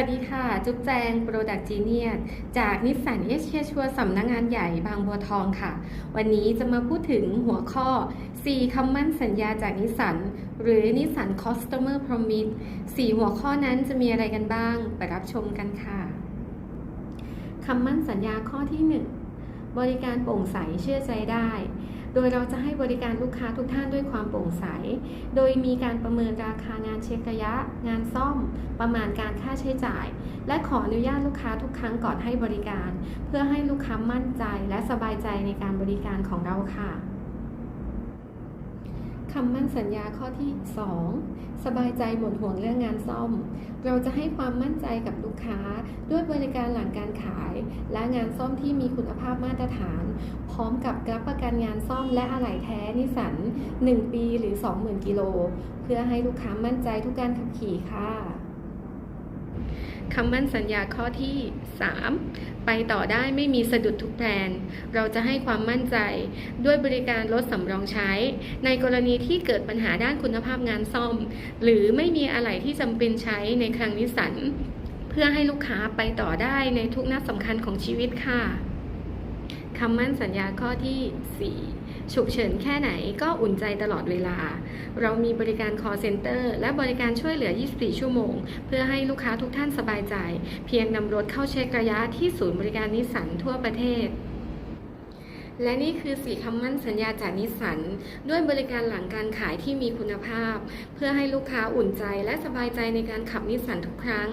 วัสดีค่ะ จุ๊บแจง Product Genius จากนิสสันเอเชียชัวสำนักงงานใหญ่บางบัวทองค่ะ วันนี้จะมาพูดถึงหัวข้อ 4คำมั่นสัญญาจากนิสสันหรือนิสสัน Customer Promise 4 หัวข้อนั้นจะมีอะไรกันบ้าง ไปรับชมกันค่ะคำมั่นสัญญาข้อที่ 1 บริการโปร่งใสเชื่อใจได้ โดยเราจะให้บริการลูกค้าทุกท่านด้วยความโปร่งใส โดยมีการประเมินราคางานเช็คระยะ งานซ่อม ประมาณการค่าใช้จ่าย และขออนุญาตลูกค้าทุกครั้งก่อนให้บริการ เพื่อให้ลูกค้ามั่นใจและสบายใจในการบริการของเราค่ะคำมั่นสัญญาข้อที่ 2 สบายใจหมดห่วงเรื่องงานซ่อม เราจะให้ความมั่นใจกับลูกค้าด้วยบริการหลังการขาย และงานซ่อมที่มีคุณภาพมาตรฐาน พร้อมกับรับประกันงานซ่อมและอะไหล่แท้นิสัน 1 ปีหรือ 20,000 กิโล เพื่อให้ลูกค้ามั่นใจทุกการขับขี่ค่ะคำมั่นสัญญาข้อที่ 3 ไปต่อได้ไม่มีสะดุดทุกแผนเราจะให้ความมั่นใจด้วยบริการรถสำรองใช้ ในกรณีที่เกิดปัญหาด้านคุณภาพงานซ่อม หรือไม่มีอะไรที่จำเป็นใช้ในครั้งนิสัน พื่อให้ลูกค้าไปต่อได้ในทุกนัดสำคัญของชีวิตค่ะคำมั่นสัญญาข้อที่ 4 ฉุกเฉินแค่ไหนก็อุ่นใจตลอดเวลา เรามีบริการ call center และบริการช่วยเหลือ 24 ชั่วโมง เพื่อให้ลูกค้าทุกท่านสบายใจ เพียงนำรถเข้าเช็คระยะที่ศูนย์บริการนิสสันทั่วประเทศ และนี่คือสีคำมั่นสัญญาจากนิสันด้วยบริการหลังการขายที่มีคุณภาพ เพื่อให้ลูกค้าอุ่นใจและสบายใจในการขับนิสสันทุกครั้ง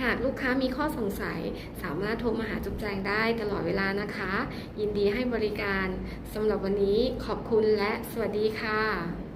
หากลูกค้ามีข้อสงสัย สามารถโทรมาหาจุ๊บแจงได้ตลอดเวลานะคะ ยินดีให้บริการสำหรับวันนี้ขอบคุณและสวัสดีค่ะ